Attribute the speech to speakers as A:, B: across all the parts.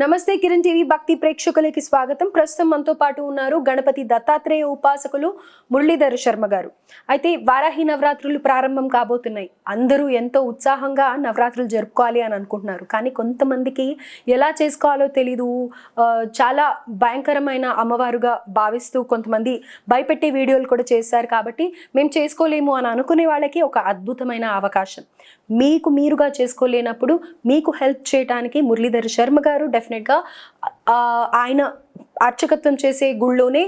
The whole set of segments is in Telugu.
A: నమస్తే కిరణ్ టీవీ భక్తి ప్రేక్షకులకి స్వాగతం. ప్రస్తుతం మనతో పాటు ఉన్నారు గణపతి దత్తాత్రేయ ఉపాసకులు మురళీధర శర్మ గారు. అయితే వారాహి నవరాత్రులు ప్రారంభం కాబోతున్నాయి. అందరూ ఎంతో ఉత్సాహంగా నవరాత్రులు జరుపుకోవాలి అని అనుకుంటున్నారు. కానీ కొంతమందికి ఎలా చేసుకోవాలో తెలీదు. చాలా భయంకరమైన అమ్మవారుగా భావిస్తూ కొంతమంది భయపెట్టే వీడియోలు కూడా చేశారు కాబట్టి మేము చేసుకోలేము అని అనుకునే వాళ్ళకి ఒక అద్భుతమైన అవకాశం. మీకు మీరుగా చేసుకోలేనప్పుడు మీకు హెల్ప్ చేయడానికి మురళీధర శర్మ గారు డెఫినెట్గా ఆయన అర్చకత్వం చేసే గుళ్ళోనే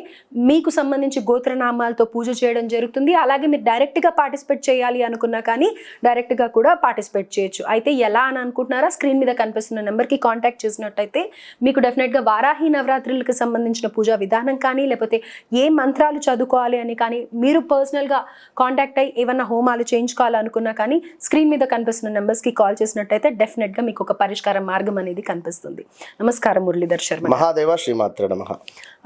A: మీకు సంబంధించి గోత్రనామాలతో పూజ చేయడం జరుగుతుంది. అలాగే మీరు డైరెక్ట్గా పార్టిసిపేట్ చేయాలి అనుకున్నా కానీ డైరెక్ట్గా కూడా పార్టిసిపేట్ చేయొచ్చు. అయితే ఎలా అని అనుకుంటున్నారా? స్క్రీన్ మీద కనిపిస్తున్న నెంబర్కి కాంటాక్ట్ చేసినట్టయితే మీకు డెఫినెట్గా వారాహి నవరాత్రులకు సంబంధించిన పూజా విధానం కానీ లేకపోతే ఏ మంత్రాలు చదువుకోవాలి అని కానీ మీరు పర్సనల్గా కాంటాక్ట్ అయ్యి ఏమన్నా హోమాలు చేయించుకోవాలనుకున్నా కానీ స్క్రీన్ మీద కనిపిస్తున్న నెంబర్స్కి కాల్ చేసినట్టయితే డెఫినెట్గా మీకు ఒక పరిష్కార మార్గం అనేది కనిపిస్తుంది. నమస్కారం మురళీధర్ శర్మ.
B: మహాదేవ శ్రీమాత్ర. నమ.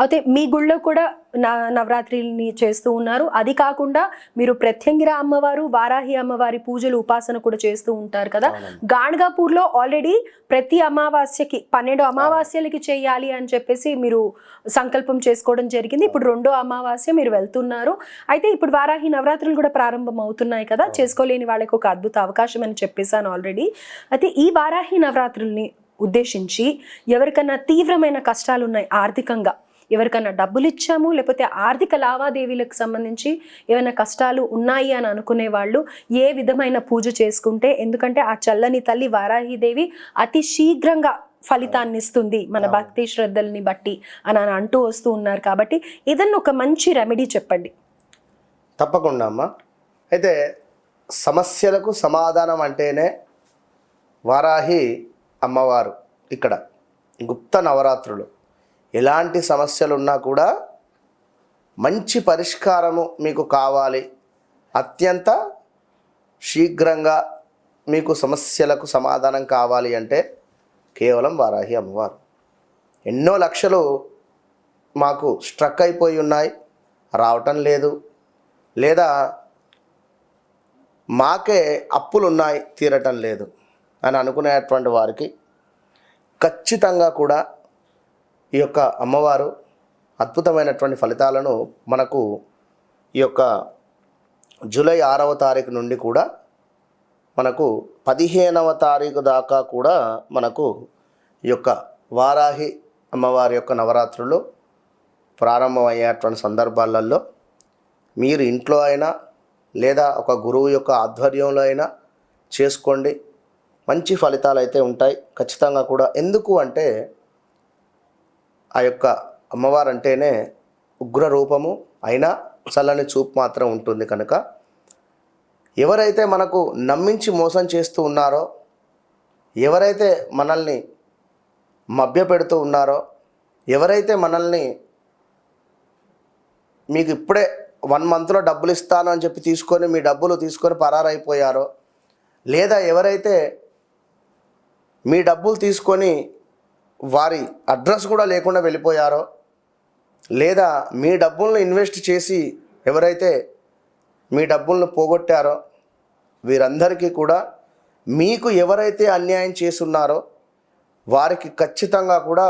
A: అయితే మీ గుళ్ళో కూడా నా నవరాత్రిని చేస్తూ ఉన్నారు. అది కాకుండా మీరు ప్రత్యంగిర అమ్మవారు వారాహి అమ్మవారి పూజలు ఉపాసన కూడా చేస్తూ ఉంటారు కదా. గాణగాపూర్లో ఆల్రెడీ ప్రతి అమావాస్యకి పన్నెండు అమావాస్యలకి చేయాలి అని చెప్పేసి మీరు సంకల్పం చేసుకోవడం జరిగింది. ఇప్పుడు రెండో అమావాస్య మీరు వెళ్తున్నారు. అయితే ఇప్పుడు వారాహి నవరాత్రులు కూడా ప్రారంభం అవుతున్నాయి కదా. చేసుకోలేని వాళ్ళకి ఒక అద్భుత అవకాశం అని చెప్పేశాను ఆల్రెడీ. అయితే ఈ వారాహి నవరాత్రుల్ని ఉద్దేశించి ఎవరికన్నా తీవ్రమైన కష్టాలు ఉన్నాయి ఆర్థికంగా ఎవరికన్నా డబ్బులు ఇచ్చాము లేకపోతే ఆర్థిక లావాదేవీలకు సంబంధించి ఏమైనా కష్టాలు ఉన్నాయి అని అనుకునే వాళ్ళు ఏ విధమైన పూజ చేసుకుంటే ఎందుకంటే ఆ చల్లని తల్లి వారాహిదేవి అతి శీఘ్రంగా ఫలితాన్ని ఇస్తుంది మన భక్తి శ్రద్ధల్ని బట్టి అని అని అంటూ వస్తూ ఉన్నారు కాబట్టి ఏదన్నా ఒక మంచి రెమెడీ చెప్పండి.
B: తప్పకుండా అమ్మా. అయితే సమస్యలకు సమాధానం అంటేనే వారాహి అమ్మవారు ఇక్కడ గుప్త నవరాత్రులు. ఎలాంటి సమస్యలు ఉన్నా కూడా మంచి పరిష్కారము మీకు కావాలి. అత్యంత శీఘ్రంగా మీకు సమస్యలకు సమాధానం కావాలి అంటే కేవలం వారాహి అమ్మవారు. ఎన్నో లక్షలు మాకు స్ట్రక్ అయిపోయి ఉన్నాయి. రావటం లేదు. లేదా మాకే అప్పులు ఉన్నాయి తీరటం లేదు. అని అనుకునేటువంటి వారికి ఖచ్చితంగా కూడా ఈ యొక్క అమ్మవారు అద్భుతమైనటువంటి ఫలితాలను మనకు ఈ యొక్క జూలై ఆరవ తారీఖు నుండి కూడా మనకు పదిహేనవ తారీఖు దాకా కూడా మనకు ఈ యొక్క వారాహి అమ్మవారి యొక్క నవరాత్రులు ప్రారంభమయ్యేటువంటి సందర్భాలలో మీరు ఇంట్లో అయినా లేదా ఒక గురువు యొక్క ఆధ్వర్యంలో అయినా చేసుకోండి. మంచి ఫలితాలు అయితే ఉంటాయి. ఖచ్చితంగా కూడా. ఎందుకు అంటే ఆ యొక్క అమ్మవారు అంటేనే ఉగ్ర రూపము అయినా చల్లని చూపు మాత్రం ఉంటుంది కనుక. ఎవరైతే మనకు నమ్మించి మోసం చేస్తూ ఉన్నారో ఎవరైతే మనల్ని మభ్యపెడుతూ ఉన్నారో ఎవరైతే మనల్ని మీకు ఇప్పుడే వన్ మంత్లో డబ్బులు ఇస్తాను అని చెప్పి తీసుకొని మీ డబ్బులు తీసుకొని పరారైపోయారో లేదా ఎవరైతే మీ డబ్బులు తీసుకొని వారి అడ్రస్ కూడా లేకుండా వెళ్ళిపోయారో లేదా మీ డబ్బులను ఇన్వెస్ట్ చేసి ఎవరైతే మీ డబ్బులను పోగొట్టారో వీరందరికీ కూడా మీకు ఎవరైతే అన్యాయం చేస్తున్నారో వారికి ఖచ్చితంగా కూడా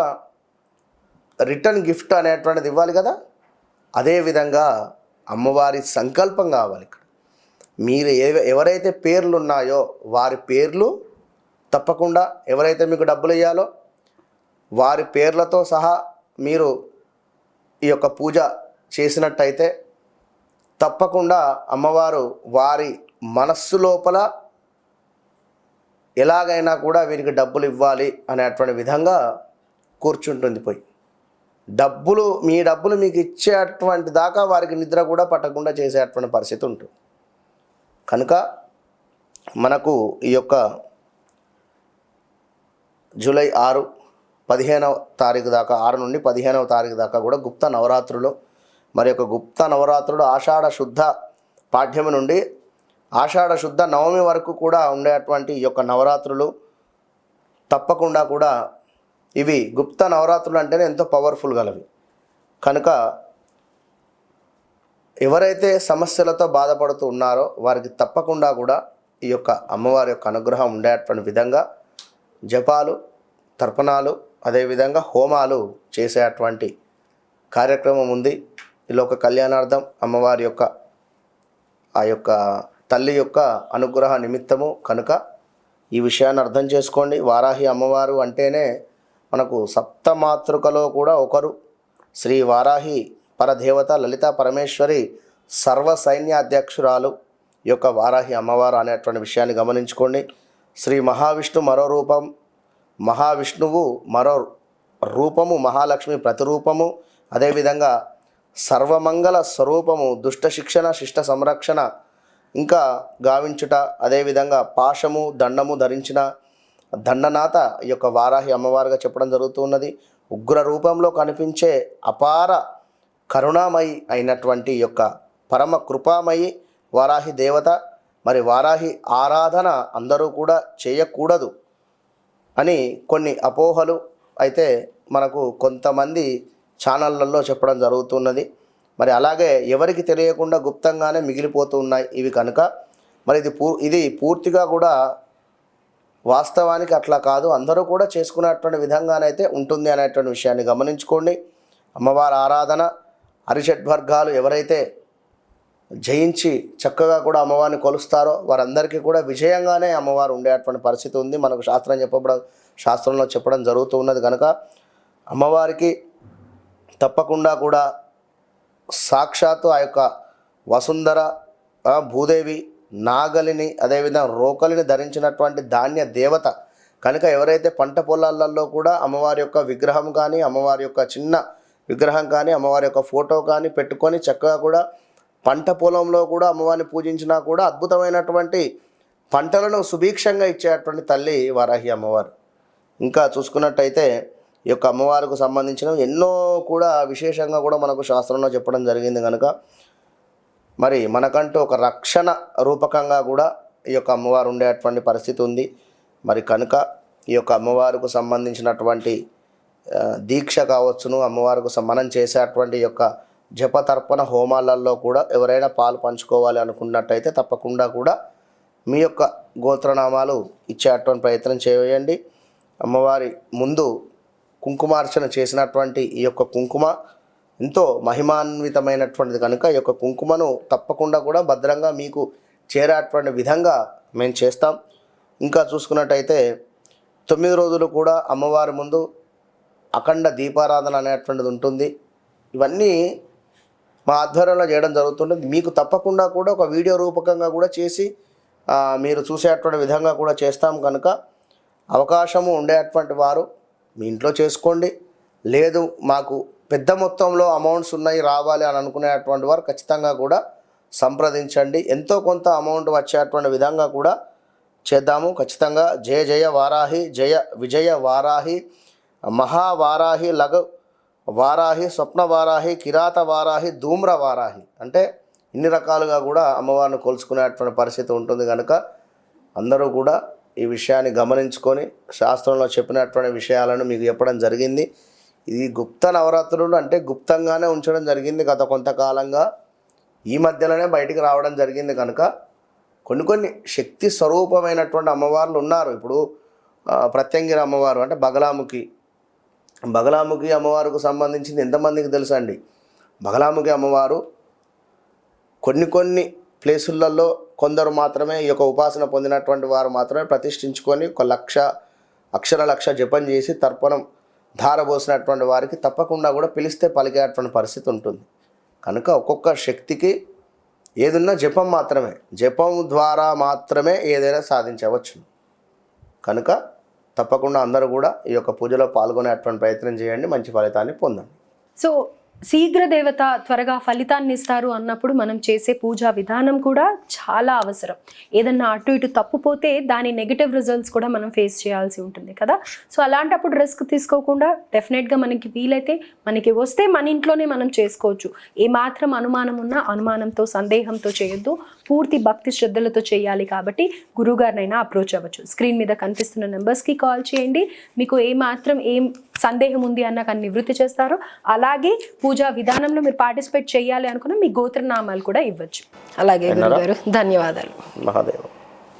B: రిటర్న్ గిఫ్ట్ అనేటువంటిది ఇవ్వాలి కదా? అదేవిధంగా అమ్మవారి సంకల్పం కావాలి ఇక్కడ. మీరు ఏ ఎవరైతే పేర్లు ఉన్నాయో వారి పేర్లు తప్పకుండా ఎవరైతే మీకు డబ్బులు ఇవ్వాలో వారి పేర్లతో సహా మీరు ఈ యొక్క పూజ చేసినట్టయితే తప్పకుండా అమ్మవారు వారి మనస్సు లోపల ఎలాగైనా కూడా వీరికి డబ్బులు ఇవ్వాలి అనేటువంటి విధంగా కూర్చుంటుంది పోయి. డబ్బులు మీ డబ్బులు మీకు ఇచ్చేటువంటి దాకా వారికి నిద్ర కూడా పట్టకుండా చేసేటువంటి పరిస్థితి ఉంటుంది. కనుక మనకు ఈ యొక్క జూలై ఆరు పదిహేనవ తారీఖు దాకా ఆరు నుండి పదిహేనవ తారీఖు దాకా కూడా గుప్త నవరాత్రులు. మరి యొక్క గుప్త నవరాత్రులు ఆషాఢ శుద్ధ పాఠ్యము నుండి ఆషాఢ శుద్ధ నవమి వరకు కూడా ఉండేటువంటి ఈ యొక్క నవరాత్రులు తప్పకుండా కూడా ఇవి గుప్త నవరాత్రులు అంటేనే ఎంతో పవర్ఫుల్ గలవి. కనుక ఎవరైతే సమస్యలతో బాధపడుతూ ఉన్నారో వారికి తప్పకుండా కూడా ఈ యొక్క అమ్మవారి యొక్క అనుగ్రహం ఉండేటువంటి విధంగా జపాలు తర్పణాలు అదేవిధంగా హోమాలు చేసేటువంటి కార్యక్రమం ఉంది. ఇలా ఒక కళ్యాణార్థం అమ్మవారి యొక్క ఆ యొక్క తల్లి యొక్క అనుగ్రహ నిమిత్తము కనుక ఈ విషయాన్ని అర్థం చేసుకోండి. వారాహి అమ్మవారు అంటేనే మనకు సప్తమాతృకలో కూడా ఒకరు. శ్రీ వారాహి పరదేవత లలిత పరమేశ్వరి సర్వ సైన్యాధ్యక్షురాలు ఈ యొక్క వారాహి అమ్మవారు అనేటువంటి విషయాన్ని గమనించుకోండి. శ్రీ మహావిష్ణు మరో రూపం మహావిష్ణువు మరో రూపము మహాలక్ష్మి ప్రతిరూపము అదేవిధంగా సర్వమంగళ స్వరూపము దుష్ట శిక్షణ శిష్ట సంరక్షణ ఇంకా గావించుట అదేవిధంగా పాశము దండము ధరించిన దండనాథ ఈ యొక్క వారాహి అమ్మవారుగా చెప్పడం జరుగుతున్నది ఉగ్ర రూపంలో కనిపించే అపార కరుణామయి అయినటువంటి యొక్క పరమ కృపామయి వారాహి దేవత మరి వారాహి ఆరాధన అందరూ కూడా చేయకూడదు అని కొన్ని అపోహలు అయితే మనకు కొంతమంది ఛానళ్ళల్లో చెప్పడం జరుగుతున్నది. మరి అలాగే ఎవరికి తెలియకుండా గుప్తంగానే మిగిలిపోతూ ఉన్నాయి ఇవి కనుక. మరి ఇది పూ ఇది పూర్తిగా కూడా వాస్తవానికి అట్లా కాదు. అందరూ కూడా చేసుకునేటువంటి విధంగానైతే ఉంటుంది అనేటువంటి విషయాన్ని గమనించుకోండి. అమ్మవారి ఆరాధన అరిషడ్వర్గాలు ఎవరైతే జయించి చక్కగా కూడా అమ్మవారిని కొలుస్తారో వారందరికీ కూడా విజయంగానే అమ్మవారు ఉండేటువంటి పరిస్థితి ఉంది. మనకు శాస్త్రం చెప్పడం శాస్త్రంలో చెప్పడం జరుగుతూ ఉన్నది కనుక అమ్మవారికి తప్పకుండా కూడా సాక్షాత్తు ఆ యొక్క వసుంధర భూదేవి నాగలిని అదేవిధంగా రోకలిని ధరించినటువంటి ధాన్య దేవత కనుక ఎవరైతే పంట పొలాలలో కూడా అమ్మవారి యొక్క విగ్రహం కానీ అమ్మవారి యొక్క చిన్న విగ్రహం కానీ అమ్మవారి యొక్క ఫోటో కానీ పెట్టుకొని చక్కగా కూడా పంట పొలంలో కూడా అమ్మవారిని పూజించినా కూడా అద్భుతమైనటువంటి పంటలను సుభిక్షంగా ఇచ్చేటువంటి తల్లి వారాహి అమ్మవారు. ఇంకా చూసుకున్నట్టయితే ఈ యొక్క అమ్మవారికి సంబంధించిన ఎన్నో కూడా విశేషంగా కూడా మనకు శాస్త్రంలో చెప్పడం జరిగింది కనుక మరి మనకంటూ ఒక రక్షణ రూపకంగా కూడా ఈ యొక్క అమ్మవారు ఉండేటువంటి పరిస్థితి ఉంది. మరి కనుక ఈ యొక్క అమ్మవారికి సంబంధించినటువంటి దీక్ష కావచ్చును అమ్మవారికి మనం చేసేటువంటి ఈ యొక్క జపతర్పణ హోమాలలో కూడా ఎవరైనా పాలు పంచుకోవాలి అనుకున్నట్టయితే తప్పకుండా కూడా మీ యొక్క గోత్రనామాలు ఇచ్చేటువంటి ప్రయత్నం చేయండి. అమ్మవారి ముందు కుంకుమార్చన చేసినటువంటి ఈ యొక్క కుంకుమ ఎంతో మహిమాన్వితమైనటువంటిది కనుక ఈ యొక్క కుంకుమను తప్పకుండా కూడా భద్రంగా మీకు చేరేటువంటి విధంగా మేము చేస్తాం. ఇంకా చూసుకున్నట్టయితే తొమ్మిది రోజులు కూడా అమ్మవారి ముందు అఖండ దీపారాధన అనేటువంటిది ఉంటుంది. ఇవన్నీ మా ఆధ్వర్యంలో చేయడం జరుగుతుంటుంది. మీకు తప్పకుండా కూడా ఒక వీడియో రూపకంగా కూడా చేసి మీరు చూసేటువంటి విధంగా కూడా చేస్తాం కనుక అవకాశము ఉండేటువంటి వారు మీ ఇంట్లో చేసుకోండి. లేదు మాకు పెద్ద మొత్తంలో అమౌంట్స్ ఉన్నాయి రావాలి అని అనుకునేటువంటి వారు ఖచ్చితంగా కూడా సంప్రదించండి. ఎంతో కొంత అమౌంట్ వచ్చేటువంటి విధంగా కూడా చేద్దాము. ఖచ్చితంగా జయ జయ వారాహి జయ విజయ వారాహి మహావారాహి లఘు వారాహి స్వప్న వారాహి కిరాత వారాహి ధూమ్ర వారాహి. అంటే ఇన్ని రకాలుగా కూడా అమ్మవారిని కొలుసుకునేటువంటి పరిస్థితి ఉంటుంది కనుక అందరూ కూడా ఈ విషయాన్ని గమనించుకొని శాస్త్రంలో చెప్పినటువంటి విషయాలను మీకు చెప్పడం జరిగింది. ఇది గుప్త నవరాత్రులు అంటే గుప్తంగానే ఉంచడం జరిగింది గత కొంతకాలంగా. ఈ మధ్యలోనే బయటికి రావడం జరిగింది కనుక కొన్ని కొన్ని శక్తి స్వరూపమైనటువంటి అమ్మవార్లు ఉన్నారు. ఇప్పుడు ప్రత్యంగిర ప్రత్యంగిరి అమ్మవారు అంటే బగలాముఖి బగలాముఖి అమ్మవారికి సంబంధించింది ఎంతమందికి తెలుసు అండి బగలాముఖి అమ్మవారు కొన్ని కొన్ని ప్లేసులలో కొందరు మాత్రమే ఈ యొక్క ఉపాసన పొందినటువంటి వారు మాత్రమే ప్రతిష్ఠించుకొని ఒక లక్ష అక్షర లక్ష జపం చేసి తర్పణం ధారబోసినటువంటి వారికి తప్పకుండా కూడా పిలిస్తే పలికేటువంటి పరిస్థితి ఉంటుంది. కనుక ఒక్కొక్క శక్తికి ఏదున్నా జపం మాత్రమే. జపం ద్వారా మాత్రమే ఏదైనా సాధించవచ్చు. కనుక తప్పకుండా అందరూ కూడా ఈ యొక్క పూజలో పాల్గొనేటువంటి ప్రయత్నం చేయండి మంచి ఫలితాన్ని పొందండి.
A: సో శీఘ్ర దేవత త్వరగా ఫలితాన్ని ఇస్తారు అన్నప్పుడు మనం చేసే పూజా విధానం కూడా చాలా అవసరం. ఏదన్నా అటు ఇటు తప్పుపోతే దాని నెగిటివ్ రిజల్ట్స్ కూడా మనం ఫేస్ చేయాల్సి ఉంటుంది కదా? సో అలాంటప్పుడు రిస్క్ తీసుకోకుండా డెఫినెట్గా మనకి వీలైతే మనకి వస్తే మన ఇంట్లోనే మనం చేసుకోవచ్చు. ఏ మాత్రం అనుమానం ఉన్నా అనుమానంతో సందేహంతో చేయొద్దు. పూర్తి భక్తి శ్రద్ధలతో చేయాలి కాబట్టి గురుగారినైనా అప్రోచ్ అవ్వచ్చు. స్క్రీన్ మీద కనిపిస్తున్న నెంబర్స్కి కాల్ చేయండి. మీకు ఏ మాత్రం ఏం సందేహం ఉంది అన్న కానీ నివృత్తి చేస్తారో. అలాగే పూజా విధానంలో మీరు పార్టిసిపేట్ చేయాలి అనుకున్న మీ గోత్రనామాలు కూడా ఇవ్వచ్చు. అలాగే గురుగారు ధన్యవాదాలు.
B: మహాదేవ్.